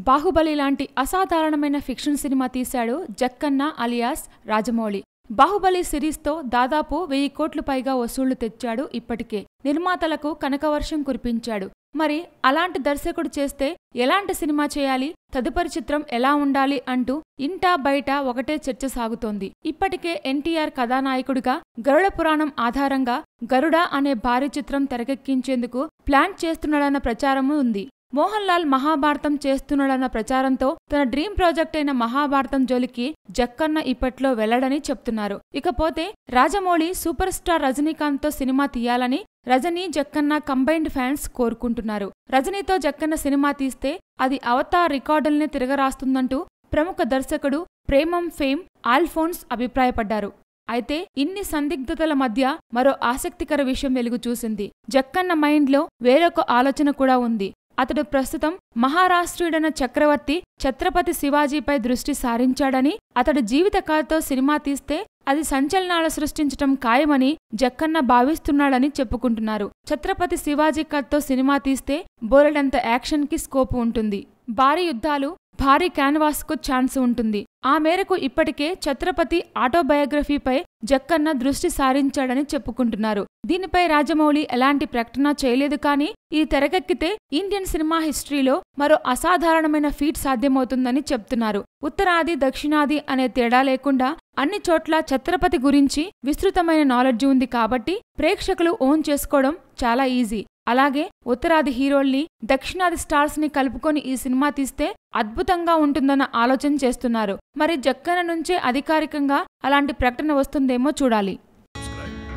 బాహుబలి లాంటి అసాధారణమైన fiction cinema తీశాడు జక్కన్న అలియాస్ రాజమౌళి. బాహుబలి సిరీస్తో దాదాపు వెయ్యి కోట్లు పైగా వసూళ్ళు తెచ్చాడు ఇప్పటికే. నిర్మాతలకు కనకవర్షం కురిపించాడు. మరి అలాంటి దర్శకుడు చేస్తే ఎలాంటి సినిమా చేయాలి? తదుపరి చిత్రం ఎలా ఉండాలి అంటూ ఇంటా బయట ఒకటే చర్చ సాగుతోంది. ఇప్పటికే ఎన్టీఆర్ కథానాయకుడిగా గరుడ పురాణం ఆధారంగా గరుడ అనే భారీ చిత్రం తెరకెక్కించేందుకు ప్లాన్ చేస్తున్నాడన్న ప్రచారము ఉంది. మోహన్ లాల్ మహాభారతం చేస్తున్నాడన్న ప్రచారంతో తన డ్రీమ్ ప్రాజెక్ట్ అయిన మహాభారతం జోలికి జక్కన్న ఇప్పట్లో వెళ్ళడని చెప్తున్నారు. ఇకపోతే రాజమౌళి సూపర్ స్టార్ రజనీకాంత్తో సినిమా తీయాలని రజనీ జక్కన్న కంబైన్డ్ ఫ్యాన్స్ కోరుకుంటున్నారు. రజనీతో జక్కన్న సినిమా తీస్తే అది అవతార్ రికార్డుల్ని తిరగరాస్తుందంటూ ప్రముఖ దర్శకుడు ప్రేమం ఫేమ్ ఆల్ఫోన్స్ అభిప్రాయపడ్డారు. అయితే ఇన్ని సందిగ్ధతల మధ్య మరో ఆసక్తికర విషయం వెలుగు చూసింది. జక్కన్న మైండ్లో వేరొక ఆలోచన కూడా ఉంది. అతడు ప్రస్తుతం మహారాష్ట్రుడైన చక్రవర్తి ఛత్రపతి శివాజీపై దృష్టి సారించాడని అతడు జీవిత కథతో సినిమా తీస్తే అది సంచలనాలు సృష్టించటం ఖాయమని జక్కన్న భావిస్తున్నాడని చెప్పుకుంటున్నారు. ఛత్రపతి శివాజీ కథతో సినిమా తీస్తే బోలెడంత యాక్షన్కి స్కోప్ ఉంటుంది. భారీ యుద్ధాలు భారీ క్యాన్వాస్కు ఛాన్స్ ఉంటుంది. ఆ మేరకు ఇప్పటికే ఛత్రపతి ఆటోబయోగ్రఫీపై జక్కన్న దృష్టి సారించాడని చెప్పుకుంటున్నారు. దీనిపై రాజమౌళి ఎలాంటి ప్రకటన చేయలేదు కానీ ఇది తెరకెక్కితే ఇండియన్ సినిమా హిస్టరీలో మరో అసాధారణమైన ఫీట్ సాధ్యమవుతుందని చెప్తున్నారు. ఉత్తరాది దక్షిణాది అనే తేడా లేకుండా అన్ని చోట్ల ఛత్రపతి గురించి విస్తృతమైన నాలెడ్జ్ ఉంది కాబట్టి ప్రేక్షకులు ఓన్ చేసుకోవడం చాలా ఈజీ. అలాగే ఉత్తరాది హీరోల్ని దక్షిణాది స్టార్స్ని కలుపుకొని ఈ సినిమా తీస్తే అద్భుతంగా ఉంటుందన్న ఆలోచన చేస్తున్నారు మరి జక్కన నుంచే అధికారికంగా అలాంటి ప్రకటన వస్తుందేమో చూడాలి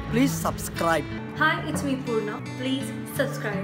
Please subscribe. Hi, it's me Purna. Please subscribe.